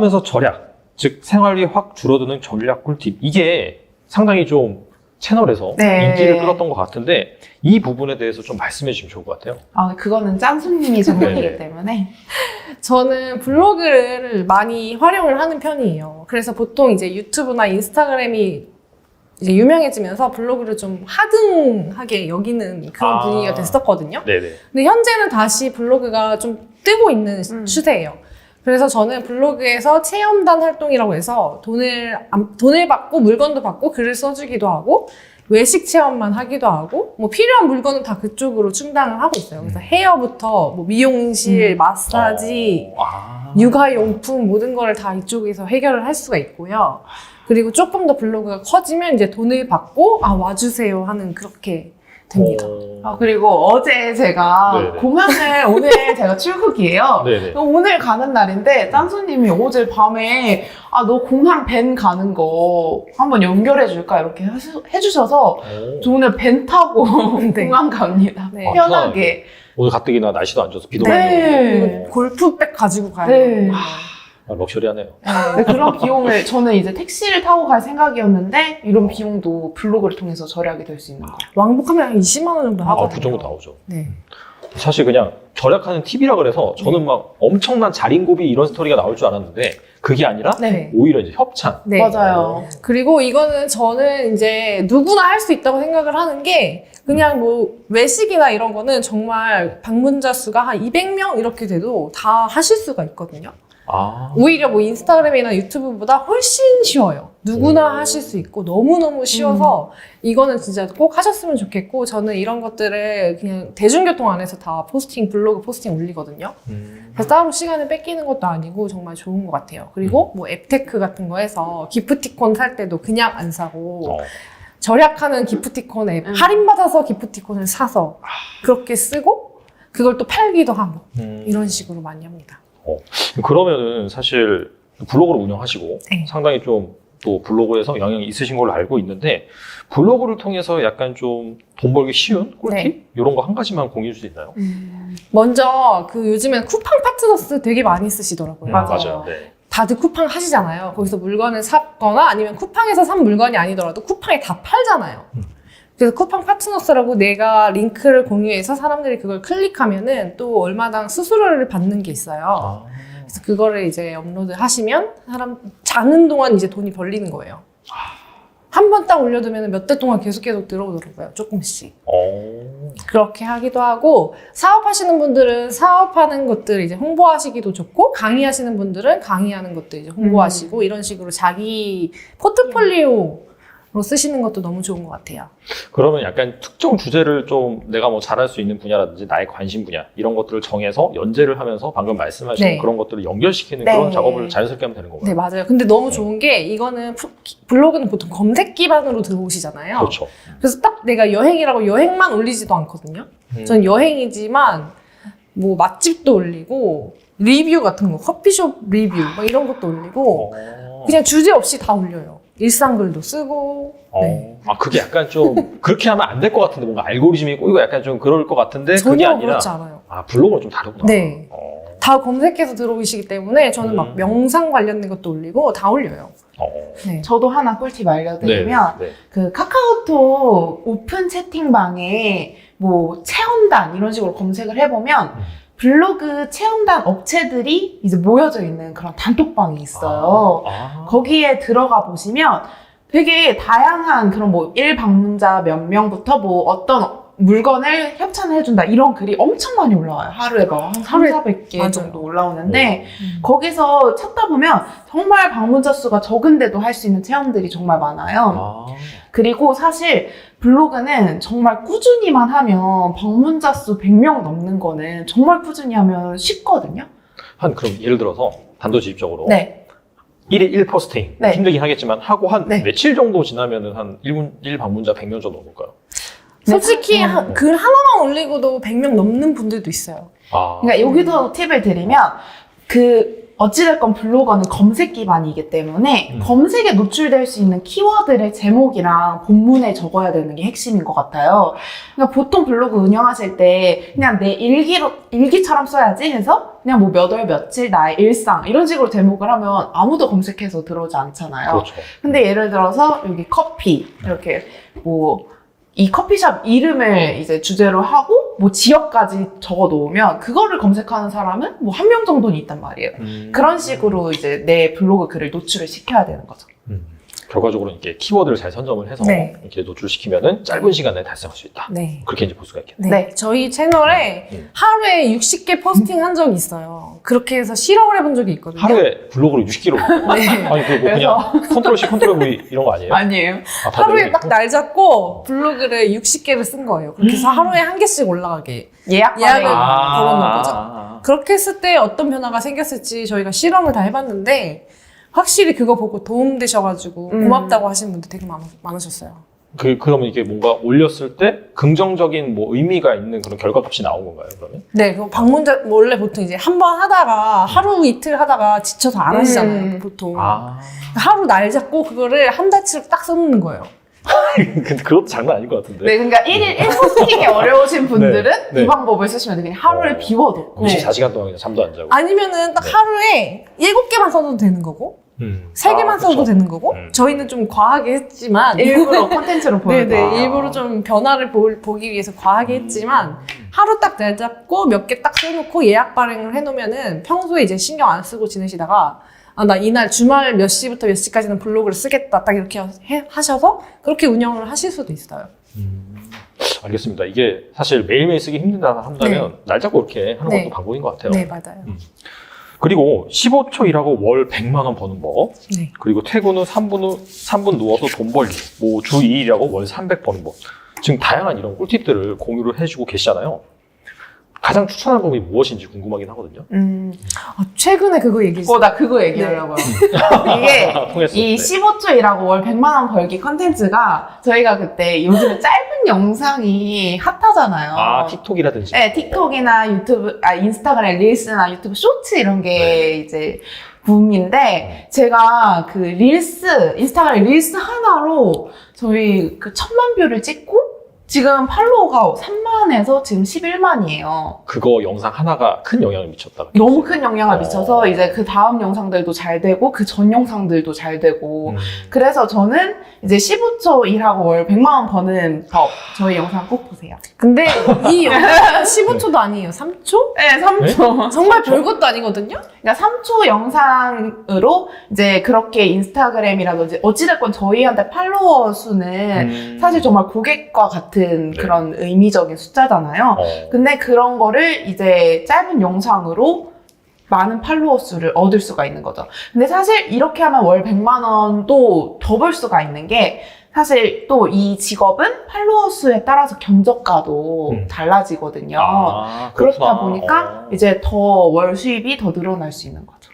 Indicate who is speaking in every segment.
Speaker 1: 사업하면서 절약, 즉 생활비 확 줄어드는 전략 꿀팁. 이게 상당히 좀 채널에서
Speaker 2: 네.
Speaker 1: 인기를 끌었던 것 같은데 이 부분에 대해서 좀 말씀해 주시면 좋을 것 같아요.
Speaker 2: 아, 그거는 짠수님이
Speaker 1: 네네.
Speaker 2: 전문이기 때문에.
Speaker 3: 저는 블로그를 많이 활용을 하는 편이에요. 그래서 보통 이제 유튜브나 인스타그램이 이제 유명해지면서 블로그를 좀 하등하게 여기는 그런
Speaker 1: 아.
Speaker 3: 분위기가 됐었거든요.
Speaker 1: 네네.
Speaker 3: 근데 현재는 다시 블로그가 좀 뜨고 있는
Speaker 2: 음.
Speaker 3: 추세예요. 그래서 저는 블로그에서 체험단 활동이라고 해서 돈을 안- 돈을 받고 물건도 받고 글을 써주기도 하고 외식 체험만 하기도 하고 뭐 필요한 물건은 다 그쪽으로 충당을 하고 있어요. 그래서
Speaker 1: 음.
Speaker 3: 헤어부터 뭐 미용실,
Speaker 2: 음.
Speaker 3: 마사지,
Speaker 1: 어, 아.
Speaker 3: 육아용품 모든 거를 다 이쪽에서 해결을 할 수가 있고요. 그리고 조금 더 블로그가 커지면 이제 돈을 받고 아 와주세요 하는 그렇게 됩니다.
Speaker 1: 어.
Speaker 2: 아, 그리고 어제 제가
Speaker 1: 네네.
Speaker 2: 공항을 오늘 제가 출국이에요.
Speaker 1: 네네.
Speaker 2: 오늘 가는 날인데 짠수님이 어제 밤에 아 너 공항 밴 가는 거 한번 연결해 줄까 이렇게 하시- 해주셔서
Speaker 1: 오.
Speaker 2: 저 오늘 밴 타고
Speaker 3: 네.
Speaker 2: 공항 갑니다.
Speaker 3: 네.
Speaker 2: 편하게.
Speaker 1: 오늘 가뜩이나 날씨도 안 좋아서 비도 많이 오고
Speaker 2: 네.
Speaker 3: 그리고 골프백 가지고 가요.
Speaker 2: 네.
Speaker 1: 아, 럭셔리하네요.
Speaker 2: 네, 그런 비용을 저는 이제 택시를 타고 갈 생각이었는데 이런 비용도 블로그를 통해서 절약이 될 수 있는 거예요.
Speaker 3: 왕복하면 한 20만 원 정도
Speaker 1: 아,
Speaker 3: 하거든요.
Speaker 1: 그 정도 나오죠.
Speaker 3: 네.
Speaker 1: 사실 그냥 절약하는 팁이라 그래서 저는 막 엄청난 자린고비 이런 스토리가 나올 줄 알았는데 그게 아니라
Speaker 3: 네.
Speaker 1: 오히려 이제 협찬.
Speaker 3: 네.
Speaker 2: 맞아요.
Speaker 3: 그리고 이거는 저는 이제 누구나 할 수 있다고 생각을 하는 게 그냥 뭐 외식이나 이런 거는 정말 방문자 수가 한 200명 이렇게 돼도 다 하실 수가 있거든요.
Speaker 1: 아.
Speaker 3: 오히려 뭐 인스타그램이나 유튜브보다 훨씬 쉬워요. 누구나
Speaker 1: 오.
Speaker 3: 하실 수 있고 너무너무 쉬워서 이거는 진짜 꼭 하셨으면 좋겠고 저는 이런 것들을 그냥 대중교통 안에서 다 포스팅, 블로그 포스팅 올리거든요.
Speaker 1: 음.
Speaker 3: 그래서 따로 시간을 뺏기는 것도 아니고 정말 좋은 것 같아요. 그리고 뭐 앱테크 같은 거 해서 기프티콘 살 때도 그냥 안 사고
Speaker 1: 어.
Speaker 3: 절약하는 기프티콘 앱
Speaker 2: 음.
Speaker 3: 할인받아서 기프티콘을 사서 그렇게 쓰고 그걸 또 팔기도 하고
Speaker 1: 음.
Speaker 3: 이런 식으로 많이 합니다.
Speaker 1: 그러면은 사실 블로그를 운영하시고
Speaker 3: 네.
Speaker 1: 상당히 좀 또 블로그에서 영향이 있으신 걸로 알고 있는데 블로그를 통해서 약간 좀 돈 벌기 쉬운 꿀팁
Speaker 3: 네.
Speaker 1: 이런 거 한 가지만 공유해 줄 수 있나요?
Speaker 3: 먼저 그 요즘엔 쿠팡 파트너스 되게 많이 쓰시더라고요.
Speaker 1: 음.
Speaker 2: 맞아요.
Speaker 1: 네.
Speaker 3: 다들 쿠팡 하시잖아요. 거기서 물건을 샀거나 아니면 쿠팡에서 산 물건이 아니더라도 쿠팡에 다 팔잖아요.
Speaker 1: 음.
Speaker 3: 그래서 쿠팡 파트너스라고 내가 링크를 공유해서 사람들이 그걸 클릭하면은 또 얼마당 수수료를 받는 게 있어요.
Speaker 1: 아.
Speaker 3: 그래서 그거를 이제 업로드 하시면 사람 자는 동안 이제 돈이 벌리는 거예요. 한 번 딱 올려두면 몇대 동안 계속 계속 들어오더라고요. 조금씩.
Speaker 1: 어.
Speaker 3: 그렇게 하기도 하고 사업하시는 분들은 사업하는 것들 이제 홍보하시기도 좋고 강의하시는 분들은 강의하는 것들 이제 홍보하시고 이런 식으로 자기 포트폴리오 로 쓰시는 것도 너무 좋은 것 같아요.
Speaker 1: 그러면 약간 특정 주제를 좀 내가 뭐 잘할 수 있는 분야라든지 나의 관심 분야 이런 것들을 정해서 연재를 하면서 방금 말씀하신
Speaker 3: 네.
Speaker 1: 그런 것들을 연결시키는
Speaker 2: 네.
Speaker 1: 그런 작업을 자연스럽게 하면 되는 건가요?
Speaker 3: 네 맞아요. 근데 너무 좋은 게 이거는 프- 블로그는 보통 검색 기반으로 들어오시잖아요.
Speaker 1: 그렇죠.
Speaker 3: 그래서 딱 내가 여행이라고 여행만 올리지도 않거든요.
Speaker 1: 음.
Speaker 3: 전 여행이지만 뭐 맛집도 올리고 리뷰 같은 거 커피숍 리뷰 막 이런 것도 올리고
Speaker 1: 어.
Speaker 3: 그냥 주제 없이 다 올려요. 일상글도 쓰고.
Speaker 1: 어.
Speaker 3: 네.
Speaker 1: 아 그게 약간 좀 그렇게 하면 안 될 것 같은데 뭔가 알고리즘이 꼬이고 약간 좀 그럴 것 같은데 그게
Speaker 3: 전혀
Speaker 1: 아니라
Speaker 3: 그렇지 않아요.
Speaker 1: 아 블로그는 좀 다르구나.
Speaker 3: 네.
Speaker 1: 어.
Speaker 3: 다 검색해서 들어오시기 때문에 저는 막
Speaker 1: 음.
Speaker 3: 명상 관련된 것도 올리고 다 올려요.
Speaker 1: 어.
Speaker 3: 네.
Speaker 2: 저도 하나 꿀팁 알려드리면
Speaker 1: 네.
Speaker 2: 그 카카오톡 오픈 채팅방에 뭐 체험단 이런 식으로 검색을 해보면
Speaker 1: 음.
Speaker 2: 블로그 체험단 업체들이 이제 모여져 있는 그런 단톡방이 있어요.
Speaker 1: 아.
Speaker 2: 거기에 들어가 보시면 되게 다양한 그런 뭐 1방문자 몇 명부터 뭐 어떤 물건을 협찬해준다 이런 글이 엄청 많이 올라와요. 하루에 막한 3,
Speaker 3: 하루에-
Speaker 2: 400개
Speaker 3: 맞아요.
Speaker 2: 정도 올라오는데
Speaker 3: 음.
Speaker 2: 거기서 찾다 보면 정말 방문자 수가 적은데도 할 수 있는 체험들이 정말 많아요.
Speaker 1: 아.
Speaker 2: 그리고 사실 블로그는 정말 꾸준히만 하면 방문자 수 100명 넘는 거는 정말 꾸준히 하면 쉽거든요.
Speaker 1: 한 그럼 예를 들어서 단도직입적으로
Speaker 2: 네.
Speaker 1: 1일 1 포스팅
Speaker 2: 네.
Speaker 1: 힘들긴 하겠지만 하고 한
Speaker 2: 네.
Speaker 1: 며칠 정도 지나면은 한 1분 1 방문자 100명 정도 넘을까요?
Speaker 3: 솔직히
Speaker 2: 음.
Speaker 3: 한- 글 하나만 올리고도 100명 넘는 분들도 있어요.
Speaker 1: 아.
Speaker 2: 그러니까 여기서 팁을 드리면 그 어찌됐건 블로거는 검색 기반이기 때문에
Speaker 1: 음.
Speaker 2: 검색에 노출될 수 있는 키워드를 제목이랑 본문에 적어야 되는 게 핵심인 것 같아요. 그러니까 보통 블로그 운영하실 때 그냥 내 일기로, 일기처럼 써야지 해서 그냥 뭐 몇 월 며칠 나의 일상 이런 식으로 제목을 하면 아무도 검색해서 들어오지 않잖아요.
Speaker 1: 그렇죠.
Speaker 2: 근데 예를 들어서 여기 커피 이렇게 뭐 이 커피숍 이름을 이제 주제로 하고 뭐 지역까지 적어 놓으면 그거를 검색하는 사람은 뭐 한 명 정도는 있단 말이에요.
Speaker 1: 음.
Speaker 2: 그런 식으로 이제 내 블로그 글을 노출을 시켜야 되는 거죠.
Speaker 1: 음. 결과적으로 이렇게 키워드를 잘 선점을 해서
Speaker 3: 네.
Speaker 1: 이렇게 노출시키면은 짧은 시간에 달성할 수 있다.
Speaker 3: 네.
Speaker 1: 그렇게 이제 볼 수가 있겠네.
Speaker 3: 네.
Speaker 2: 네.
Speaker 3: 저희 채널에
Speaker 1: 음.
Speaker 3: 하루에 60개 포스팅 한 적이 있어요. 그렇게 해서 실험을 해본 적이 있거든요.
Speaker 1: 하루에 블로그로 60kg.
Speaker 3: 네.
Speaker 1: 아니 그뭐 그냥 컨트롤 C 컨트롤 V 이런 거 아니에요?
Speaker 2: 아니에요.
Speaker 1: 아, 다
Speaker 3: 하루에
Speaker 1: 내용이
Speaker 3: 딱
Speaker 1: 있고?
Speaker 3: 날 잡고 블로그를 60개를 쓴 거예요. 그렇게 해서 하루에 한 개씩 올라가게.
Speaker 2: 예약
Speaker 3: 예약을. 아. 걸어놓은 거죠.
Speaker 1: 아.
Speaker 3: 그렇게 했을 때 어떤 변화가 생겼을지 저희가 실험을 다 해봤는데 확실히 그거 보고 도움 되셔가지고
Speaker 2: 음.
Speaker 3: 고맙다고 하시는 분들 되게 많, 많으셨어요.
Speaker 1: 그 그러면 이게 뭔가 올렸을 때 긍정적인 뭐 의미가 있는 그런 결과값이 나온 건가요? 그러면?
Speaker 3: 네, 그 방문자 원래 보통 이제 한 번 하다가 하루 이틀 하다가 지쳐서 안 하시잖아요.
Speaker 2: 음.
Speaker 3: 보통
Speaker 1: 아.
Speaker 3: 하루 날 잡고 그거를 한 달치를 딱 써놓는 거예요.
Speaker 1: 근데 그것도 장난 아닌 것 같은데.
Speaker 2: 네, 그러니까 1일 1포스팅이 어려우신 분들은
Speaker 1: 네, 네.
Speaker 2: 이 방법을 쓰시면 돼요. 그냥 하루를
Speaker 1: 어.
Speaker 2: 비워놓고
Speaker 1: 24시간 동안 그냥 잠도 안 자고.
Speaker 3: 아니면은 딱
Speaker 1: 네.
Speaker 3: 하루에 일곱 개만 써도 되는 거고
Speaker 1: 음.
Speaker 3: 세 개만
Speaker 1: 아,
Speaker 3: 써도
Speaker 1: 그쵸.
Speaker 3: 되는 거고
Speaker 1: 음.
Speaker 3: 저희는 좀 과하게 했지만
Speaker 2: 일부러 콘텐츠로 보여요.
Speaker 3: 네네
Speaker 1: 아.
Speaker 3: 일부러 좀 변화를 보, 보기 위해서 과하게 했지만 하루 딱날 잡고 몇 개 딱 써놓고 예약 발행을 해놓으면은 평소에 이제 신경 안 쓰고 지내시다가 아, 나 이날 주말 몇 시부터 몇 시까지는 블로그를 쓰겠다 딱 이렇게 해- 하셔서 그렇게 운영을 하실 수도 있어요.
Speaker 1: 음. 알겠습니다. 이게 사실 매일매일 쓰기 힘들다 한다면 날 잡고 이렇게 하는
Speaker 3: 네.
Speaker 1: 것도 방법인 것 같아요.
Speaker 3: 네 맞아요.
Speaker 1: 그리고 15초 일하고 월 100만 원 버는 법.
Speaker 3: 네.
Speaker 1: 그리고 퇴근 후 3분 후 3분 누워서 돈 벌기. 뭐 주 2일이라고 월 300 버는 법. 지금 다양한 이런 꿀팁들을 공유를 해주고 계시잖아요. 가장 추천하는 방법이 무엇인지 궁금하긴 하거든요.
Speaker 2: 음,
Speaker 3: 아, 최근에 그거 얘기했어요.
Speaker 2: 어, 나 그거 얘기하려고요. 이게
Speaker 1: 통했어.
Speaker 2: 이
Speaker 1: 네.
Speaker 2: 15초 일하고 월 100만 원 벌기 컨텐츠가 저희가 그때 요즘에 짧은 영상이 핫하잖아요.
Speaker 1: 아, 틱톡이라든지.
Speaker 2: 네, 틱톡이나 유튜브, 아, 인스타그램 릴스나 유튜브 쇼츠 이런 게
Speaker 1: 네.
Speaker 2: 이제 붐인데, 제가 그 릴스, 인스타그램 릴스 하나로 저희 그 천만 뷰를 찍고, 지금 팔로워가 3만에서 지금 11만이에요.
Speaker 1: 그거 영상 하나가 큰 영향을 미쳤다.
Speaker 2: 너무 큰 영향을
Speaker 1: 어.
Speaker 2: 미쳐서 이제 그 다음 영상들도 잘 되고, 그 전 영상들도 잘 되고,
Speaker 1: 음.
Speaker 2: 그래서 저는 이제 15초 일하고 월 100만 원 버는 법, 저희 영상 꼭 보세요.
Speaker 3: 근데 이 영상은 15초도 아니에요. 3초?
Speaker 2: 네, 3초.
Speaker 3: 정말 별것도 아니거든요.
Speaker 2: 그러니까 3초 영상으로 이제 그렇게 인스타그램이라든지 어찌됐건 저희한테 팔로워 수는
Speaker 1: 음.
Speaker 2: 사실 정말 고객과 같은
Speaker 1: 네.
Speaker 2: 그런 의미적인 숫자잖아요.
Speaker 1: 어.
Speaker 2: 근데 그런 거를 이제 짧은 영상으로 많은 팔로워 수를 얻을 수가 있는 거죠. 근데 사실 이렇게 하면 월 100만 원도 더 벌 수가 있는 게 사실 또 이 직업은 팔로워 수에 따라서 견적가도
Speaker 1: 음.
Speaker 2: 달라지거든요.
Speaker 1: 아,
Speaker 2: 그렇다
Speaker 1: 그렇구나.
Speaker 2: 보니까
Speaker 1: 어.
Speaker 2: 이제 더 월 수입이 더 늘어날 수 있는 거죠.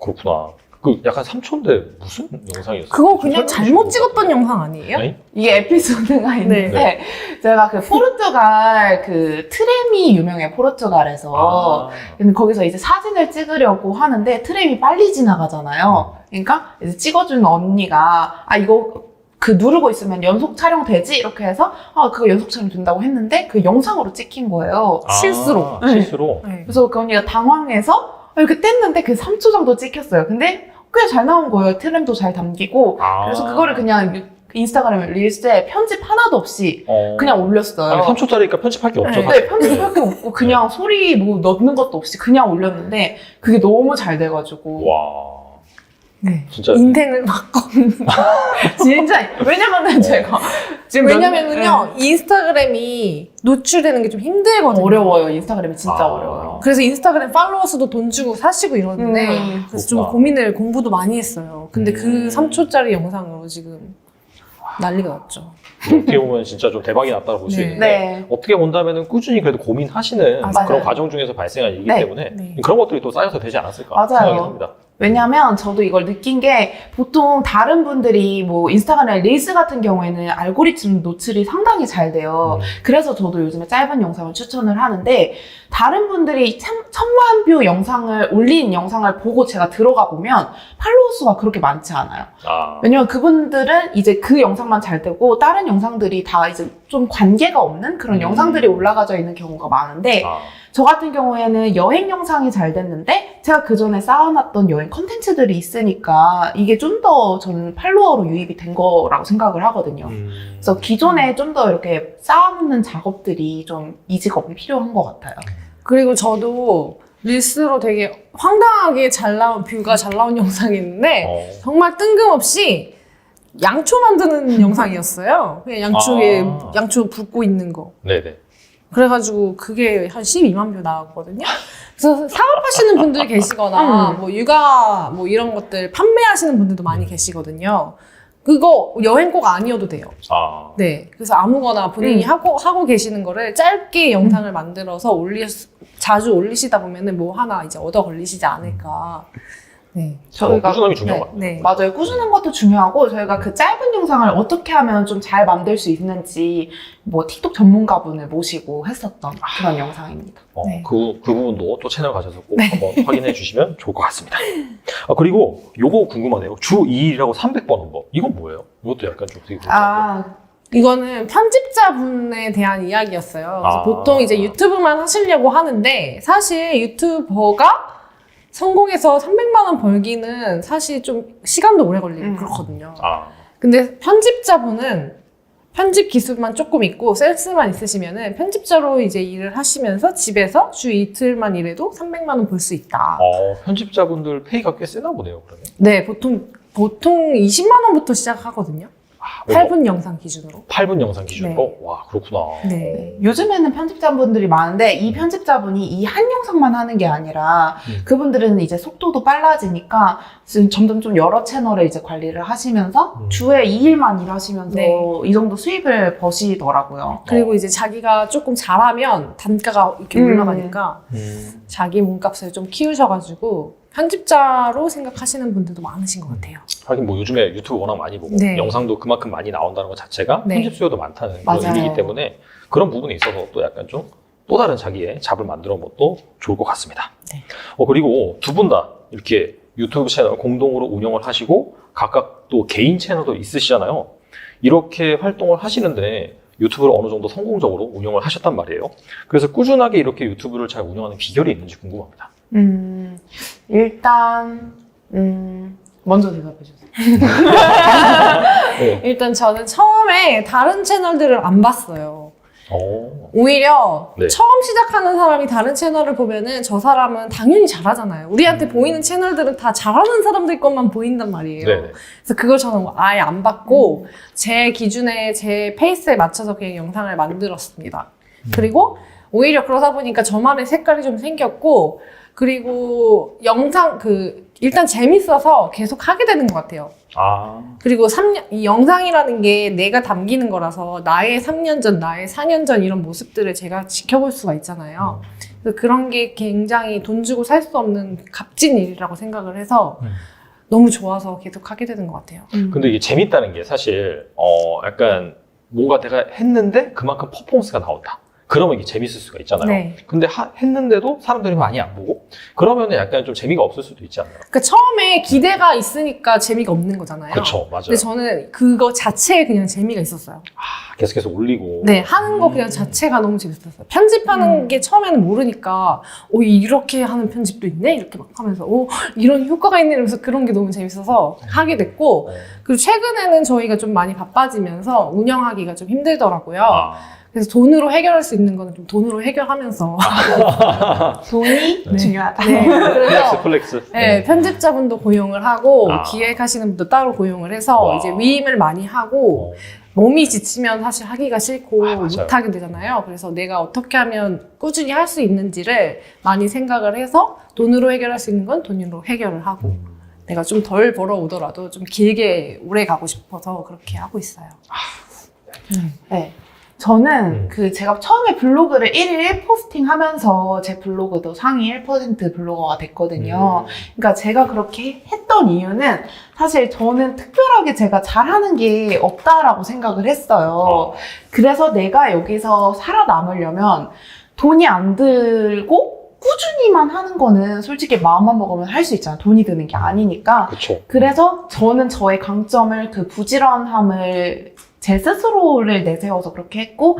Speaker 1: 그렇구나. 그 약간 3초인데 무슨 영상이었어요?
Speaker 3: 그거 그냥 잘못 찍었던 영상 아니에요?
Speaker 1: 네?
Speaker 2: 이게 에피소드가 있는데 제가 그 포르투갈 그 트램이 유명해 포르투갈에서
Speaker 1: 아.
Speaker 2: 근데 거기서 이제 사진을 찍으려고 하는데 트램이 빨리 지나가잖아요. 그러니까 이제 찍어주는 언니가 아 이거 그 누르고 있으면 연속 촬영 되지 이렇게 해서 아 그거 연속 촬영 된다고 했는데 그 영상으로 찍힌 거예요.
Speaker 1: 아,
Speaker 3: 실수로.
Speaker 1: 실수로.
Speaker 3: 네.
Speaker 2: 그래서 그 언니가 당황해서 이렇게 뗐는데 그 3초 정도 찍혔어요. 근데 꽤 잘 나온 거예요. 트램도 잘 담기고
Speaker 1: 아.
Speaker 2: 그래서 그거를 그냥 유- 인스타그램 릴스에 편집 하나도 없이
Speaker 1: 어.
Speaker 2: 그냥 올렸어요.
Speaker 1: 아니, 3초짜리니까 편집할 게 없죠.
Speaker 3: 네.
Speaker 1: 사실.
Speaker 2: 네, 편집할 게 없고 그냥 소리 뭐 넣는 것도 없이 그냥 올렸는데 그게 너무 잘 돼가지고
Speaker 1: 와.
Speaker 3: 네.
Speaker 1: 진짜.
Speaker 3: 인생을 바꿔.
Speaker 2: 진짜 왜냐면은 제가 지금 몇-
Speaker 3: 왜냐면은요, 인스타그램이 노출되는 게좀
Speaker 2: 네,
Speaker 3: 힘들거든요.
Speaker 2: 어려워요. 인스타그램이 진짜
Speaker 1: 아.
Speaker 2: 어려워요.
Speaker 3: 그래서 인스타그램 팔로워 수도 돈 주고 사시고 이러는데,
Speaker 2: 음,
Speaker 3: 그래서 좀
Speaker 1: 그렇구나.
Speaker 3: 고민을, 공부도 많이 했어요. 근데 그
Speaker 1: 음.
Speaker 3: 3초짜리 영상으로 지금 난리가 났죠.
Speaker 1: 어떻게 보면 진짜 좀 대박이 났다고 볼 수
Speaker 3: 네.
Speaker 1: 있는데
Speaker 2: 네.
Speaker 1: 어떻게 본다면은 꾸준히 그래도 고민하시는
Speaker 3: 맞아요.
Speaker 1: 그런 과정 중에서 발생한 일이기
Speaker 2: 네.
Speaker 1: 때문에
Speaker 3: 네.
Speaker 1: 그런 것들이 또 쌓여서 되지 않았을까
Speaker 2: 맞아요.
Speaker 1: 생각이 합니다.
Speaker 2: 왜냐면 저도 이걸 느낀 게 보통 다른 분들이 뭐 인스타그램 릴스 같은 경우에는 알고리즘 노출이 상당히 잘 돼요.
Speaker 1: 음.
Speaker 2: 그래서 저도 요즘에 짧은 영상을 추천을 하는데 다른 분들이 참, 천만 뷰 영상을 올린 영상을 보고 제가 들어가 보면 팔로워 수가 그렇게 많지 않아요.
Speaker 1: 아,
Speaker 2: 왜냐면 그분들은 이제 그 영상만 잘 되고 다른 영상들이 다 이제 좀 관계가 없는 그런
Speaker 1: 음.
Speaker 2: 영상들이 올라가져 있는 경우가 많은데
Speaker 1: 아,
Speaker 2: 저 같은 경우에는 여행 영상이 잘 됐는데 제가 그 전에 쌓아놨던 여행 컨텐츠들이 있으니까 이게 좀 더 저는 팔로워로 유입이 된 거라고 생각을 하거든요.
Speaker 1: 음.
Speaker 2: 그래서 기존에 좀 더 이렇게 쌓아놓는 작업들이 좀 이 직업이 필요한 것 같아요.
Speaker 3: 그리고 저도 릴스로 되게 황당하게 잘 나온 뷰가 잘 나온 영상이 있는데
Speaker 1: 어.
Speaker 3: 정말 뜬금없이 양초 만드는 영상이었어요. 그냥 양초에
Speaker 1: 아.
Speaker 3: 양초 붓고 있는 거.
Speaker 1: 네네.
Speaker 3: 그래가지고 그게 한 12만 뷰 나왔거든요. 그래서 사업하시는 분들이 계시거나
Speaker 2: 음.
Speaker 3: 뭐 육아 뭐 이런 것들 판매하시는 분들도 많이 계시거든요. 그거 여행 꼭 아니어도 돼요.
Speaker 1: 아,
Speaker 3: 네. 그래서 아무거나 본인이
Speaker 2: 음.
Speaker 3: 하고 하고 계시는 거를 짧게 영상을 만들어서 올리 자주 올리시다 보면은 뭐 하나 이제 얻어 걸리시지 않을까. 네.
Speaker 1: 어, 꾸준함이 중요한
Speaker 3: 네. 네.
Speaker 2: 맞아요. 꾸준한 것도 중요하고 저희가 그 짧은 영상을 어떻게 하면 좀 잘 만들 수 있는지 뭐 틱톡 전문가분을 모시고 했었던 그런 영상입니다.
Speaker 1: 어,
Speaker 3: 네.
Speaker 1: 그, 그 부분도 또 채널 가셔서 꼭 한번 확인해 주시면 좋을 것 같습니다. 아, 그리고 요거 궁금하네요. 주 2일이라고 300번 번. 이건 뭐예요? 이것도 약간 좀 되게 궁금한데.
Speaker 2: 아,
Speaker 3: 이거는 편집자분에 대한 이야기였어요. 그래서
Speaker 1: 아.
Speaker 3: 보통 이제 유튜브만 하시려고 하는데 사실 유튜버가 성공해서 300만 원 벌기는 사실 좀 시간도 오래 걸리고
Speaker 2: 음.
Speaker 3: 그렇거든요.
Speaker 1: 아,
Speaker 3: 근데 편집자분은 편집 기술만 조금 있고 센스만 있으시면은 편집자로 이제 일을 하시면서 집에서 주 이틀만 일해도 300만 원 벌 수 있다.
Speaker 1: 어, 편집자분들 페이가 꽤 세나 보네요, 그러면.
Speaker 3: 네, 보통 보통 20만 원부터 시작하거든요.
Speaker 1: 아,
Speaker 3: 8분 영상 기준으로.
Speaker 1: 8분 영상 기준으로? 와, 그렇구나.
Speaker 3: 네.
Speaker 2: 요즘에는 편집자분들이 많은데 이 편집자분이 이 한 영상만 하는 게 아니라
Speaker 1: 음.
Speaker 2: 그분들은 이제 속도도 빨라지니까 지금 점점 좀 여러 채널을 이제 관리를 하시면서
Speaker 1: 음.
Speaker 2: 주에 2일만 일하시면서
Speaker 3: 네.
Speaker 2: 이 정도 수입을 버시더라고요.
Speaker 3: 그리고
Speaker 1: 어.
Speaker 3: 이제 자기가 조금 잘하면 단가가 이렇게
Speaker 2: 음.
Speaker 3: 올라가니까
Speaker 1: 음.
Speaker 3: 자기 몸값을 좀 키우셔가지고 편집자로 생각하시는 분들도 많으신 것 같아요.
Speaker 1: 하긴 뭐 요즘에 유튜브 워낙 많이 보고
Speaker 3: 네.
Speaker 1: 영상도 그만큼 많이 나온다는 것 자체가
Speaker 3: 네.
Speaker 1: 편집 수요도 많다는
Speaker 2: 맞아요.
Speaker 1: 그런 일이기 때문에 그런 부분에 있어서 또 약간 좀 또 다른 자기의 잡을 만들어 것도 좋을 것 같습니다.
Speaker 3: 네.
Speaker 1: 어, 그리고 두 분 다 이렇게 유튜브 채널 공동으로 운영을 하시고 각각 또 개인 채널도 있으시잖아요. 이렇게 활동을 하시는데 유튜브를 어느 정도 성공적으로 운영을 하셨단 말이에요. 그래서 꾸준하게 이렇게 유튜브를 잘 운영하는 비결이 있는지 궁금합니다.
Speaker 2: 음, 일단, 음, 먼저 대답해 주세요.
Speaker 1: 네.
Speaker 3: 일단 저는 처음에 다른 채널들을 안 봤어요.
Speaker 1: 어,
Speaker 3: 오히려
Speaker 1: 네.
Speaker 3: 처음 시작하는 사람이 다른 채널을 보면은 저 사람은 당연히 잘하잖아요. 우리한테
Speaker 1: 음.
Speaker 3: 보이는 채널들은 다 잘하는 사람들 것만 보인단 말이에요.
Speaker 1: 네네.
Speaker 3: 그래서 그걸 저는 아예 안 봤고 제 기준에 제 페이스에 맞춰서 그냥 영상을 만들었습니다. 그리고 오히려 그러다 보니까 저만의 색깔이 좀 생겼고 그리고 영상 그 일단 재밌어서 계속 하게 되는 것 같아요.
Speaker 1: 아,
Speaker 3: 그리고 3년, 이 영상이라는 게 내가 담기는 거라서 나의 3년 전, 나의 4년 전 이런 모습들을 제가 지켜볼 수가 있잖아요. 그래서 그런 게 굉장히 돈 주고 살 수 없는 값진 일이라고 생각을 해서
Speaker 1: 음.
Speaker 3: 너무 좋아서 계속 하게 되는 것 같아요.
Speaker 1: 근데 이게 재밌다는 게 사실 어 약간 뭔가 내가 했는데 그만큼 퍼포먼스가 나온다. 그러면 이게 재밌을 수가 있잖아요.
Speaker 3: 네.
Speaker 1: 근데 하- 했는데도 사람들이 많이 안 보고 그러면 약간 좀 재미가 없을 수도 있지 않나요?
Speaker 3: 그러니까 처음에 기대가 있으니까 재미가 없는 거잖아요.
Speaker 1: 그렇죠, 맞아요.
Speaker 3: 근데 저는 그거 자체에 그냥 재미가 있었어요.
Speaker 1: 아, 계속해서 올리고.
Speaker 3: 네, 하는 거
Speaker 1: 음.
Speaker 3: 그냥 자체가 너무 재밌었어요. 편집하는
Speaker 2: 음.
Speaker 3: 게 처음에는 모르니까, 오, 이렇게 하는 편집도 있네? 이렇게 막 하면서, 오, 이런 효과가 있네? 이러면서 그런 게 너무 재밌어서 하게 됐고,
Speaker 1: 어.
Speaker 3: 그리고 최근에는 저희가 좀 많이 바빠지면서 운영하기가 좀 힘들더라고요.
Speaker 1: 아,
Speaker 3: 그래서 돈으로 해결할 수 있는 거는 좀 돈으로 해결하면서.
Speaker 2: 돈이
Speaker 1: 네.
Speaker 2: 중요하다.
Speaker 3: 네,
Speaker 1: 플렉스,
Speaker 3: 그래서
Speaker 1: 플렉스.
Speaker 3: 네, 편집자분도 고용을 하고,
Speaker 1: 아.
Speaker 3: 기획하시는 분도 따로 고용을 해서,
Speaker 1: 와.
Speaker 3: 이제 위임을 많이 하고,
Speaker 1: 어.
Speaker 3: 몸이 지치면 사실 하기가 싫고
Speaker 1: 아, 맞아요.
Speaker 3: 못하게 되잖아요. 그래서 내가 어떻게 하면 꾸준히 할 수 있는지를 많이 생각을 해서 돈으로 해결할 수 있는 건 돈으로 해결을 하고
Speaker 1: 음.
Speaker 3: 내가 좀 덜 벌어오더라도 좀 길게 오래 가고 싶어서 그렇게 하고 있어요. 음.
Speaker 2: 네. 저는
Speaker 1: 음.
Speaker 2: 그 제가 처음에 블로그를 1일 1포스팅 하면서 제 블로그도 상위 1% 블로거가 됐거든요.
Speaker 1: 음.
Speaker 2: 그러니까 제가 그렇게 했던 이유는 사실 저는 특별하게 제가 잘하는 게 없다라고 생각을 했어요.
Speaker 1: 어.
Speaker 2: 그래서 내가 여기서 살아남으려면 돈이 안 들고 꾸준히만 하는 거는 솔직히 마음만 먹으면 할 수 있잖아. 돈이 드는 게 아니니까.
Speaker 1: 그렇죠.
Speaker 2: 그래서 저는 저의 강점을 그 부지런함을 제 스스로를 내세워서 그렇게 했고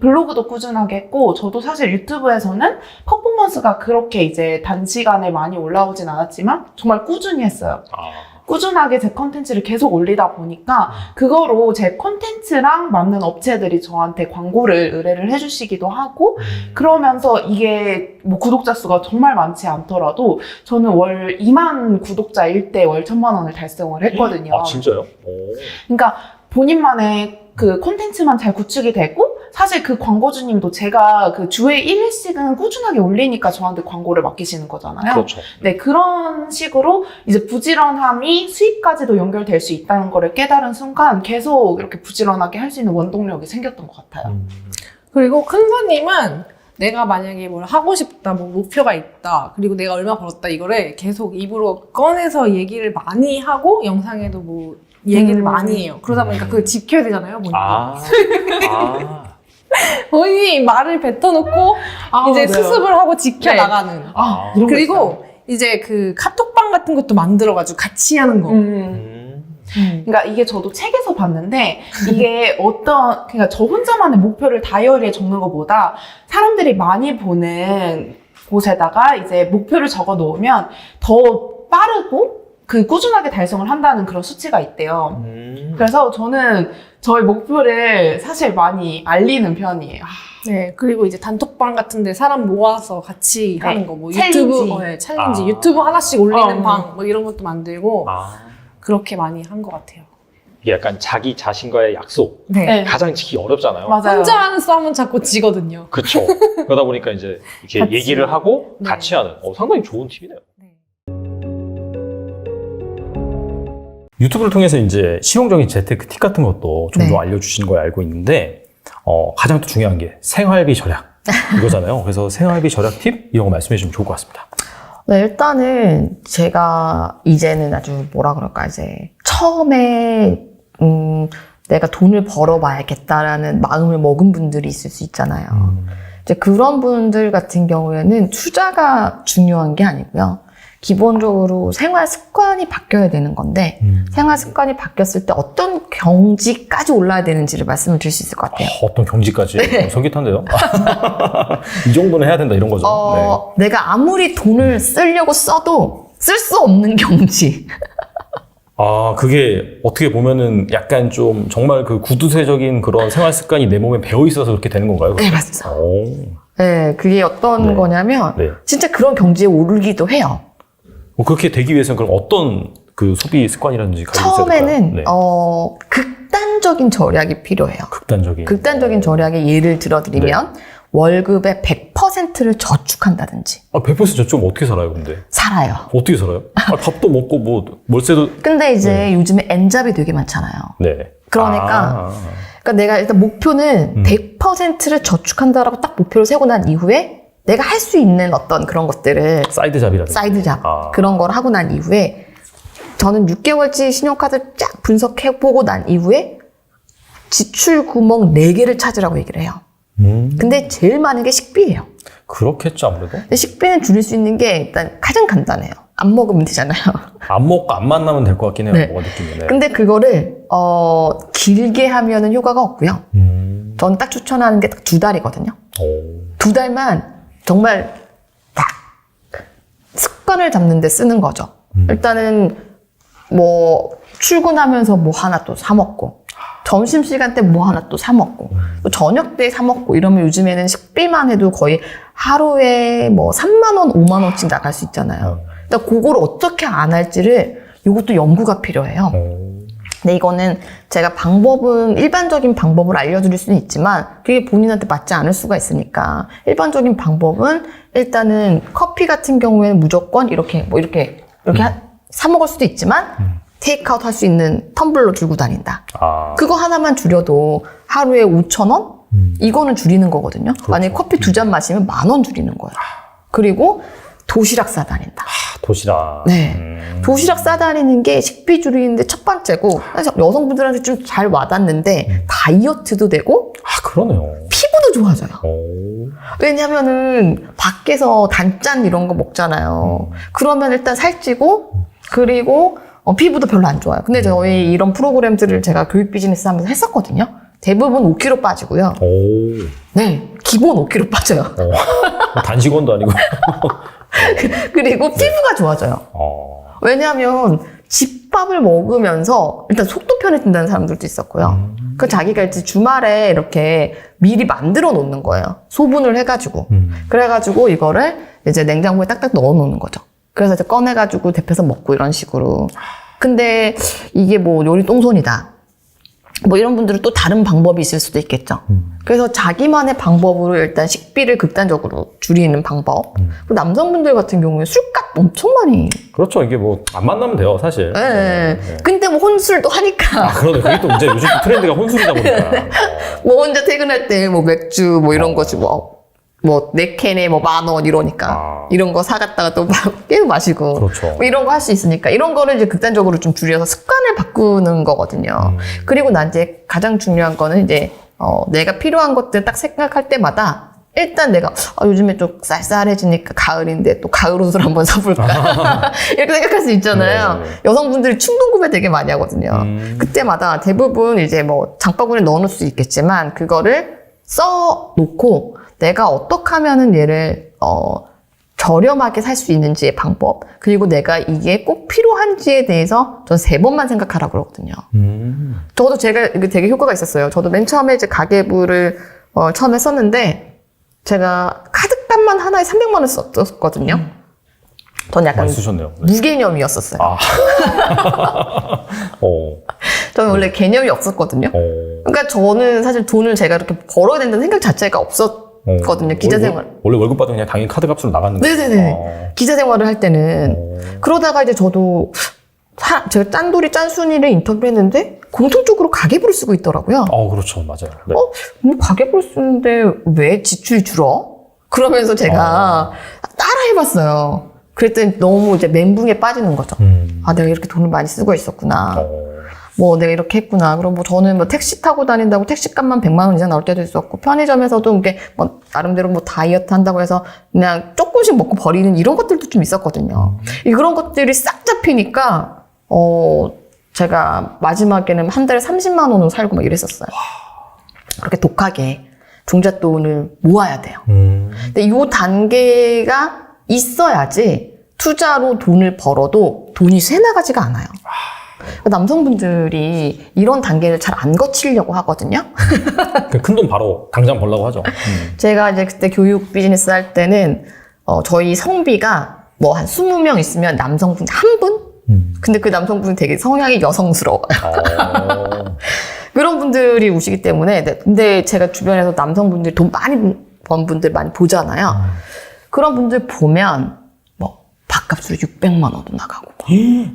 Speaker 2: 블로그도 꾸준하게 했고 저도 사실 유튜브에서는 퍼포먼스가 그렇게 이제 단시간에 많이 올라오진 않았지만 정말 꾸준히 했어요.
Speaker 1: 아,
Speaker 2: 꾸준하게 제 컨텐츠를 계속 올리다 보니까 그거로 제 컨텐츠랑 맞는 업체들이 저한테 광고를 의뢰를 해주시기도 하고 그러면서 이게 뭐 구독자 수가 정말 많지 않더라도 저는 월 2만 구독자일 때월 천만 원을 달성을 했거든요.
Speaker 1: 아 진짜요? 오.
Speaker 2: 그러니까 본인만의 그 콘텐츠만 잘 구축이 되고 사실 그 광고주님도 제가 그 주에 1회씩은 꾸준하게 올리니까 저한테 광고를 맡기시는 거잖아요.
Speaker 1: 그렇죠.
Speaker 2: 네, 그런 식으로 이제 부지런함이 수익까지도 연결될 수 있다는 거를 깨달은 순간 계속 이렇게 부지런하게 할 수 있는 원동력이 생겼던 것 같아요.
Speaker 1: 음.
Speaker 3: 그리고 큰사님은 내가 만약에 뭘 하고 싶다, 뭐 목표가 있다, 그리고 내가 얼마 벌었다 이거를 계속 입으로 꺼내서 얘기를 많이 하고 영상에도 뭐 얘기를
Speaker 2: 음.
Speaker 3: 많이 해요. 그러다 보니까 그걸 지켜야 되잖아요, 본인이.
Speaker 1: 아, 아,
Speaker 3: 본인이 말을 뱉어놓고
Speaker 2: 아,
Speaker 3: 이제
Speaker 2: 맞아요.
Speaker 3: 수습을 하고 지켜나가는.
Speaker 2: 아, 이런 거.
Speaker 3: 그리고 이제 그 카톡방 같은 것도 만들어가지고 같이 하는 거.
Speaker 2: 음.
Speaker 1: 음.
Speaker 3: 음.
Speaker 2: 그러니까 이게 저도 책에서 봤는데 이게 어떤 그러니까 저 혼자만의 목표를 다이어리에 적는 것보다 사람들이 많이 보는 곳에다가 이제 목표를 적어 놓으면 더 빠르고 그 꾸준하게 달성을 한다는 그런 수치가 있대요.
Speaker 1: 음.
Speaker 2: 그래서 저는 저의 목표를 사실 많이 알리는 편이에요.
Speaker 3: 네, 그리고 이제 단톡방 같은데 사람 모아서 같이
Speaker 2: 네,
Speaker 3: 하는 거, 뭐
Speaker 2: 챌린지.
Speaker 3: 유튜브, 어, 네, 챌린지,
Speaker 1: 아.
Speaker 3: 유튜브 하나씩 올리는
Speaker 2: 어.
Speaker 3: 방, 뭐 이런 것도 만들고
Speaker 1: 아,
Speaker 3: 그렇게 많이 한 것 같아요.
Speaker 1: 이게 약간 자기 자신과의 약속
Speaker 3: 네.
Speaker 2: 네.
Speaker 1: 가장 지기 어렵잖아요.
Speaker 2: 맞아요.
Speaker 3: 혼자 하는 싸움은 자꾸 지거든요.
Speaker 1: 그렇죠. 그러다 보니까 이제 이렇게
Speaker 3: 같이.
Speaker 1: 얘기를 하고
Speaker 3: 네.
Speaker 1: 같이 하는 어, 상당히 좋은 팁이네요.
Speaker 4: 유튜브를 통해서 이제 실용적인 재테크 팁 같은 것도 종종
Speaker 3: 네.
Speaker 4: 알려주시는 걸 알고 있는데 어, 가장 또 중요한 게 생활비 절약 이거잖아요. 그래서 생활비 절약 팁 이런 거 말씀해 주시면 좋을 것 같습니다.
Speaker 5: 네, 일단은 제가 이제는 아주 뭐라 그럴까, 이제 처음에, 음, 내가 돈을 벌어봐야겠다라는 마음을 먹은 분들이 있을 수 있잖아요. 이제 그런 분들 같은 경우에는 투자가 중요한 게 아니고요. 기본적으로 생활 습관이 바뀌어야 되는 건데,
Speaker 4: 음.
Speaker 5: 생활 습관이 바뀌었을 때 어떤 경지까지 올라야 되는지를 말씀을 드릴 수 있을 것 같아요.
Speaker 4: 어, 어떤 경지까지 어, 솔깃한데요. 이 정도는 해야 된다 이런 거죠.
Speaker 5: 어, 내가 아무리 돈을 쓰려고 써도 쓸 수 없는 경지.
Speaker 4: 아 그게 어떻게 보면은 약간 좀 정말 그 구두쇠적인 그런 생활 습관이 내 몸에 배어 있어서 그렇게 되는 건가요?
Speaker 5: 네, 맞습니다.
Speaker 4: 오,
Speaker 5: 네, 그게 어떤
Speaker 4: 네.
Speaker 5: 거냐면,
Speaker 4: 네.
Speaker 5: 진짜 그런 경지에 오르기도 해요.
Speaker 4: 뭐 그렇게 되기 위해서는 그럼 어떤 그 소비 습관이라든지 가지고 있어야 될까요?
Speaker 5: 처음에는,
Speaker 4: 네.
Speaker 5: 어, 극단적인 절약이 필요해요.
Speaker 4: 극단적인.
Speaker 5: 극단적인 절약의 예를 들어드리면,
Speaker 4: 네.
Speaker 5: 월급의 100%를 저축한다든지,
Speaker 4: 아, 100% 저쪽 어떻게 살아요, 근데?
Speaker 5: 살아요.
Speaker 4: 어떻게 살아요? 아, 밥도 먹고 뭐 월세도
Speaker 5: 근데 이제
Speaker 4: 네.
Speaker 5: 요즘에 N잡이 되게 많잖아요.
Speaker 4: 네.
Speaker 5: 그러니까
Speaker 4: 아,
Speaker 5: 그러니까 내가 일단 목표는
Speaker 4: 음.
Speaker 5: 100%를 저축한다라고 딱 목표를 세고 난 이후에 내가 할 수 있는 어떤 그런 것들을
Speaker 4: 사이드 잡이라든지.
Speaker 5: 사이드 잡
Speaker 4: 아.
Speaker 5: 그런 걸 하고 난 이후에 저는 6개월치 신용카드 쫙 분석해 보고 난 이후에 지출 구멍 4개를 찾으라고 얘기를 해요.
Speaker 4: 음,
Speaker 5: 근데 제일 많은 게 식비예요.
Speaker 4: 그렇겠죠 아무래도.
Speaker 5: 근데 식비는 줄일 수 있는 게 일단 가장 간단해요. 안 먹으면 되잖아요.
Speaker 4: 안 먹고 안 만나면 될 것 같긴 해요.
Speaker 5: 네.
Speaker 4: 뭐가 느낌이. 네.
Speaker 5: 근데 그거를 어 길게 하면은 효과가 없고요.
Speaker 4: 음,
Speaker 5: 저는 딱 추천하는 게 딱 두 달이거든요.
Speaker 4: 오.
Speaker 5: 두 달만 정말 딱 습관을 잡는 데 쓰는 거죠.
Speaker 4: 음.
Speaker 5: 일단은 뭐 출근하면서 뭐 하나 또 사 먹고 점심 시간 때 뭐 하나 또 사 먹고 또 저녁 때 사 먹고 이러면 요즘에는 식비만 해도 거의 하루에 뭐 3만 원, 5만 원씩 나갈 수 있잖아요. 그러니까 그거를 어떻게 안 할지를 이것도 연구가 필요해요.
Speaker 4: 오.
Speaker 5: 근데 이거는 제가 방법은 일반적인 방법을 알려드릴 수는 있지만 그게 본인한테 맞지 않을 수가 있으니까 일반적인 방법은 일단은 커피 같은 경우에는 무조건 이렇게 뭐 이렇게 이렇게 하- 사 먹을 수도 있지만 테이크아웃 할 수 있는 텀블러 들고 다닌다.
Speaker 4: 아.
Speaker 5: 그거 하나만 줄여도 하루에 5천 원?
Speaker 4: 음.
Speaker 5: 이거는 줄이는 거거든요. 만약에 커피 두 잔 마시면 만 원 줄이는 거예요. 그리고 도시락 싸다닌다.
Speaker 4: 아, 도시락.
Speaker 5: 네.
Speaker 4: 음.
Speaker 5: 도시락 싸다니는 게 식비 줄이는데 첫 번째고 그래서 여성분들한테 좀 잘 와닿는데 다이어트도 되고
Speaker 4: 아, 그러네요.
Speaker 5: 피부도 좋아져요.
Speaker 4: 오.
Speaker 5: 왜냐면은 밖에서 단짠 이런 거 먹잖아요. 그러면 일단 살찌고 그리고 어, 피부도 별로 안 좋아요. 근데 저희 이런 프로그램들을 제가 교육 비즈니스 하면서 했었거든요. 대부분 5kg 빠지고요.
Speaker 4: 오.
Speaker 5: 네, 기본 5kg 빠져요.
Speaker 4: 어. 단식원도 아니고.
Speaker 5: 그리고 피부가 좋아져요.
Speaker 4: 어.
Speaker 5: 왜냐하면 집밥을 먹으면서 일단 속도 편해진다는 사람들도 있었고요. 그 자기가 이제 주말에 이렇게 미리 만들어 놓는 거예요. 소분을 해가지고.
Speaker 4: 음.
Speaker 5: 그래가지고 이거를 이제 냉장고에 딱딱 넣어 놓는 거죠. 그래서 이제 꺼내가지고 데펴서 먹고 이런 식으로. 근데 이게 뭐 요리 똥손이다. 뭐 이런 분들은 또 다른 방법이 있을 수도 있겠죠.
Speaker 4: 음.
Speaker 5: 그래서 자기만의 방법으로 일단 식비를 극단적으로 줄이는 방법.
Speaker 4: 음.
Speaker 5: 그리고 남성분들 같은 경우에 술값 엄청 많이.
Speaker 4: 그렇죠. 이게 뭐 안 만나면 돼요, 사실.
Speaker 5: 예.
Speaker 4: 네.
Speaker 5: 근데 뭐 혼술도 하니까.
Speaker 4: 아, 그러네. 그게 또 이제 요즘 트렌드가 혼술이다 보니까.
Speaker 5: 뭐 혼자 퇴근할 때 뭐 맥주 뭐 이런 거지 뭐. 뭐, 네 캔에 뭐 만 원 이러니까.
Speaker 4: 아.
Speaker 5: 이런 거 사갔다가 또막 계속 마시고.
Speaker 4: 그렇죠.
Speaker 5: 뭐 이런 거 할 수 있으니까. 이런 거를 이제 극단적으로 좀 줄여서 습관을 바꾸는 거거든요.
Speaker 4: 음.
Speaker 5: 그리고 난 이제 가장 중요한 거는 이제, 어, 내가 필요한 것들 딱 생각할 때마다 일단 내가, 아, 요즘에 좀 쌀쌀해지니까 가을인데 또 가을 옷을 한번 사볼까. 이렇게 생각할 수 있잖아요.
Speaker 4: 네.
Speaker 5: 여성분들이 충동 구매 되게 많이 하거든요.
Speaker 4: 음.
Speaker 5: 그때마다 대부분 이제 뭐 장바구니에 넣어놓을 수 있겠지만 그거를 써 놓고 내가 어떻게 하면은 얘를 어 저렴하게 살 수 있는지의 방법 그리고 내가 이게 꼭 필요한지에 대해서 전 세 번만 생각하라 그러거든요.
Speaker 4: 음.
Speaker 5: 저도 제가 이게 되게 효과가 있었어요. 저도 맨 처음에 이제 가계부를 어, 처음에 썼는데 제가 카드값만 하나에 300만 원 썼거든요. 전 약간
Speaker 4: 쓰셨네요. 네.
Speaker 5: 무개념이었었어요.
Speaker 4: 아. 어.
Speaker 5: 저는 원래 개념이 없었거든요.
Speaker 4: 어.
Speaker 5: 그러니까 저는 사실 돈을 제가 이렇게 벌어야 된다는 생각 자체가 없었 거든요. 기자
Speaker 4: 원래-
Speaker 5: 생활.
Speaker 4: 원래 월급 받으면 그냥 당연히 카드 값으로 나갔는데.
Speaker 5: 네네네.
Speaker 4: 어.
Speaker 5: 기자 생활을 할 때는.
Speaker 4: 어.
Speaker 5: 그러다가 이제 저도 사- 제가 짠돌이 짠순이를 인터뷰했는데 공통적으로 가계부를 쓰고 있더라고요.
Speaker 4: 어, 그렇죠. 맞아요. 네.
Speaker 5: 어? 뭐 가계부를 쓰는데 왜 지출이 줄어? 그러면서 제가 따라 해봤어요. 그랬더니 너무 이제 멘붕에 빠지는 거죠.
Speaker 4: 음.
Speaker 5: 아, 내가 이렇게 돈을 많이 쓰고 있었구나.
Speaker 4: 어.
Speaker 5: 뭐 내가 이렇게 했구나. 그럼 뭐 저는 뭐 택시 타고 다닌다고 택시값만 100만 원 이상 나올 때도 있었고 편의점에서도 이게 뭐 나름대로 뭐 다이어트 한다고 해서 그냥 조금씩 먹고 버리는 이런 것들도 좀 있었거든요. 이 그런 것들이 싹 잡히니까 어 제가 마지막에는 한 달에 30만 원을 살고 막 이랬었어요. 그렇게 독하게 종잣돈을 모아야 돼요.
Speaker 4: 음.
Speaker 5: 근데 이 단계가 있어야지 투자로 돈을 벌어도 돈이 새 나가지가 않아요. 남성분들이 이런 단계를 잘 안 거치려고 하거든요.
Speaker 4: 큰 돈 바로 당장 벌라고 하죠. 음.
Speaker 5: 제가 이제 그때 교육 비즈니스 할 때는 어, 저희 성비가 뭐 한 20명 있으면 남성분 한 분?
Speaker 4: 음.
Speaker 5: 근데 그 남성분이 되게 성향이 여성스러워요.
Speaker 4: 어.
Speaker 5: 그런 분들이 오시기 때문에 네, 근데 제가 주변에서 남성분들이 돈 많이 번 분들 많이 보잖아요. 그런 분들 보면 뭐 밥값으로 600만 원도 나가고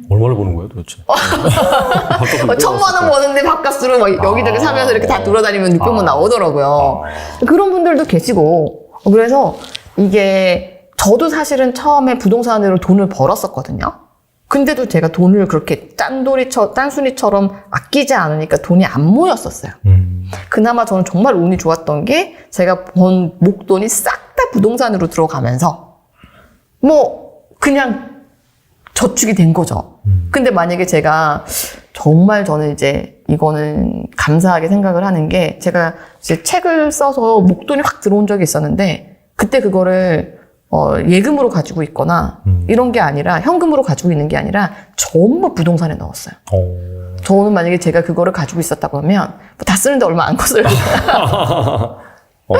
Speaker 4: 얼마를 버는 거예요, 도대체?
Speaker 5: 뭐 천만 원 버는데 밥값으로 막 여기저기
Speaker 4: 아.
Speaker 5: 사면서 이렇게 다 돌아다니면 600만
Speaker 4: 아.
Speaker 5: 나오더라고요.
Speaker 4: 아.
Speaker 5: 그런 분들도 계시고 그래서 이게 저도 사실은 처음에 부동산으로 돈을 벌었었거든요. 근데도 제가 돈을 그렇게 짠돌이처 짠순이처럼 아끼지 않으니까 돈이 안 모였었어요.
Speaker 4: 음.
Speaker 5: 그나마 저는 정말 운이 좋았던 게 제가 번 목돈이 싹 다 부동산으로 들어가면서 뭐 그냥 저축이 된 거죠.
Speaker 4: 음.
Speaker 5: 근데 만약에 제가 정말 저는 이제 이거는 감사하게 생각을 하는 게 제가 이제 책을 써서 목돈이 확 들어온 적이 있었는데 그때 그거를 어, 예금으로 가지고 있거나
Speaker 4: 음.
Speaker 5: 이런 게 아니라 현금으로 가지고 있는 게 아니라 전부 부동산에 넣었어요.
Speaker 4: 어.
Speaker 5: 저는 만약에 제가 그거를 가지고 있었다고 하면 뭐 다 쓰는데 얼마 안 컸어요.
Speaker 4: 어.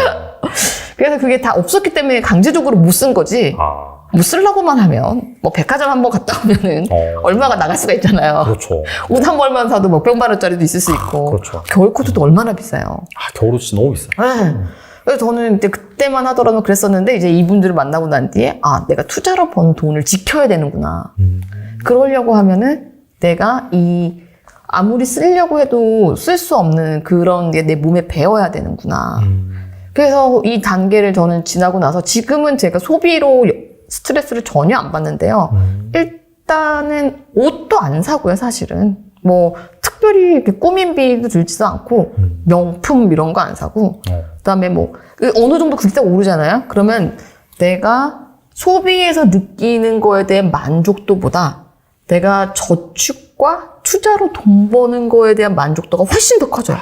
Speaker 5: 그래서 그게 다 없었기 때문에 강제적으로 못 쓴 거지.
Speaker 4: 아.
Speaker 5: 뭐 쓰려고만 하면 뭐 백화점 한 번 갔다 오면은
Speaker 4: 어.
Speaker 5: 얼마가 나갈 수가 있잖아요.
Speaker 4: 그렇죠.
Speaker 5: 옷 한 벌만 사도 뭐 몇백만 원짜리도 있을 수 있고.
Speaker 4: 그렇죠.
Speaker 5: 겨울 코트도 얼마나 비싸요.
Speaker 4: 아, 겨울옷 진짜 너무 비싸.
Speaker 5: 네. 그래서 저는 이제 그때만 하더라도 그랬었는데 이제 이분들을 만나고 난 뒤에 아 내가 투자로 번 돈을 지켜야 되는구나.
Speaker 4: 음.
Speaker 5: 그러려고 하면은 내가 이 아무리 쓰려고 해도 쓸 수 없는 그런 게 내 몸에 배어야 되는구나.
Speaker 4: 음.
Speaker 5: 그래서 이 단계를 저는 지나고 나서 지금은 제가 소비로 스트레스를 전혀 안 받는데요.
Speaker 4: 음.
Speaker 5: 일단은 옷도 안 사고요, 사실은. 뭐 특별히 이렇게 꾸민 비도 들지도 않고
Speaker 4: 음.
Speaker 5: 명품 이런 거 안 사고
Speaker 4: 어.
Speaker 5: 그다음에 뭐그 어느 정도 글자가 오르잖아요. 그러면 내가 소비에서 느끼는 거에 대한 만족도보다 내가 저축과 투자로 돈 버는 거에 대한 만족도가 훨씬 더 커져요.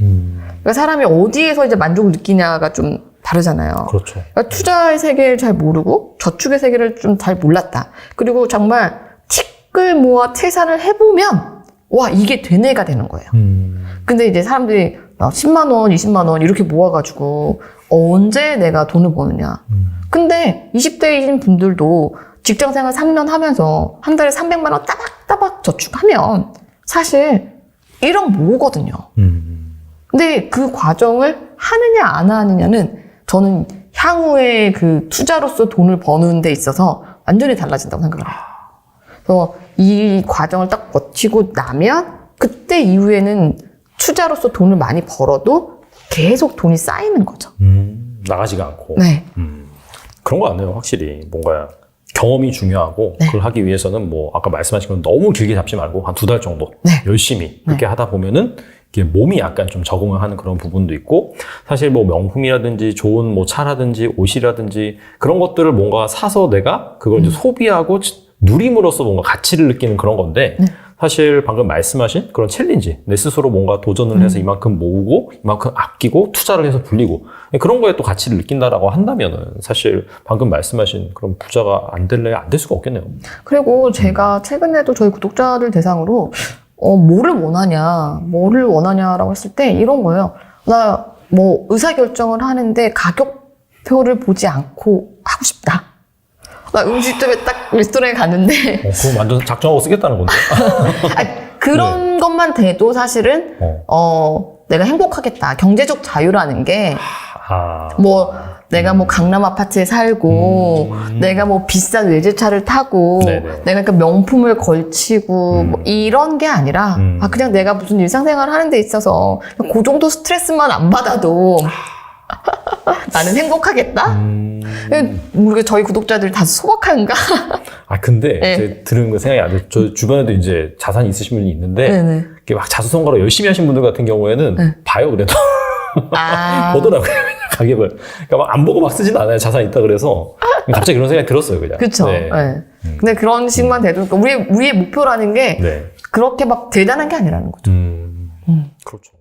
Speaker 1: 음,
Speaker 5: 그러니까 사람이 어디에서 이제 만족을 느끼냐가 좀 다르잖아요.
Speaker 1: 그렇죠.
Speaker 5: 그러니까 투자의 세계를 잘 모르고 저축의 세계를 좀 잘 몰랐다. 그리고 정말 틱을 모아 퇴산을 해보면 와 이게 되네가 되는 거예요.
Speaker 1: 음,
Speaker 5: 근데 이제 사람들이 나 10만 원, 20만 원 이렇게 모아가지고 언제 내가 돈을 버느냐.
Speaker 1: 음.
Speaker 5: 근데 20대이신 분들도 직장 생활 3년 하면서 한 달에 300만 원 따박따박 저축하면 사실 1억 모으거든요.
Speaker 1: 음.
Speaker 5: 근데 그 과정을 하느냐 안 하느냐는 저는 향후에 그 투자로서 돈을 버는 데 있어서 완전히 달라진다고 생각을 해요. 그래서 이 과정을 딱 거치고 나면 그때 이후에는 투자로서 돈을 많이 벌어도 계속 돈이 쌓이는 거죠.
Speaker 1: 음, 나가지가 않고.
Speaker 5: 네.
Speaker 1: 음, 그런 거 같네요, 확실히. 뭔가 경험이 중요하고,
Speaker 5: 네.
Speaker 1: 그걸 하기 위해서는 뭐, 아까 말씀하신 건 너무 길게 잡지 말고, 한 두 달 정도
Speaker 5: 네.
Speaker 1: 열심히 그렇게 하다 보면은, 몸이 약간 좀 적응을 하는 그런 부분도 있고, 사실 뭐 명품이라든지 좋은 뭐 차라든지 옷이라든지 그런 것들을 뭔가 사서 내가 그걸 이제 소비하고 치- 누림으로써 뭔가 가치를 느끼는 그런 건데,
Speaker 5: 네.
Speaker 1: 사실 방금 말씀하신 그런 챌린지, 내 스스로 뭔가 도전을 해서 이만큼 모으고, 이만큼 아끼고, 투자를 해서 불리고, 그런 거에 또 가치를 느낀다라고 한다면은 사실 방금 말씀하신 그런 부자가 안 될래 안 될 수가 없겠네요.
Speaker 5: 그리고 제가 최근에도 저희 구독자들 대상으로 어, 뭐를 원하냐, 뭐를 원하냐라고 했을 때 이런 거예요. 나 뭐 의사결정을 하는데 가격표를 보지 않고 하고 싶다. 나 음식점에 딱 레스토랑에 갔는데
Speaker 1: 어, 그럼 완전 작정하고 쓰겠다는 건데.
Speaker 5: 아니, 그런 것만 돼도 사실은
Speaker 1: 어.
Speaker 5: 어, 내가 행복하겠다. 경제적 자유라는 게
Speaker 1: 아.
Speaker 5: 뭐 내가 뭐 강남 아파트에 살고
Speaker 1: 음.
Speaker 5: 내가 뭐 비싼 외제차를 타고
Speaker 1: 네네.
Speaker 5: 내가 그 명품을 걸치고
Speaker 1: 음.
Speaker 5: 뭐 이런 게 아니라
Speaker 1: 음.
Speaker 5: 아 그냥 내가 무슨 일상생활 하는 데 있어서 그 정도 스트레스만 안 받아도 나는 행복하겠다.
Speaker 1: 음.
Speaker 5: 우리 저희 구독자들 다 소박한가?
Speaker 1: 아 근데
Speaker 5: 네.
Speaker 1: 제가 들은 거 생각이 안 돼. 저 주변에도 이제 자산이 있으신 분이 있는데
Speaker 5: 네네.
Speaker 1: 이렇게 막 자수성가로 열심히 하신 분들 같은 경우에는
Speaker 5: 네.
Speaker 1: 봐요 그래도
Speaker 5: 아
Speaker 1: 보더라고요 가격을. 그러니까 막안 보고 막 쓰진 않아요 자산 있다 그래서 갑자기 그런 생각이 들었어요 그냥.
Speaker 5: 그쵸.
Speaker 1: 네.
Speaker 5: 네. 근데 그런 식만 돼도 그러니까 우리 우리의 목표라는 게
Speaker 1: 네.
Speaker 5: 그렇게 막 대단한 게 아니라는 거죠.
Speaker 1: 음.
Speaker 5: 음.
Speaker 1: 그렇죠.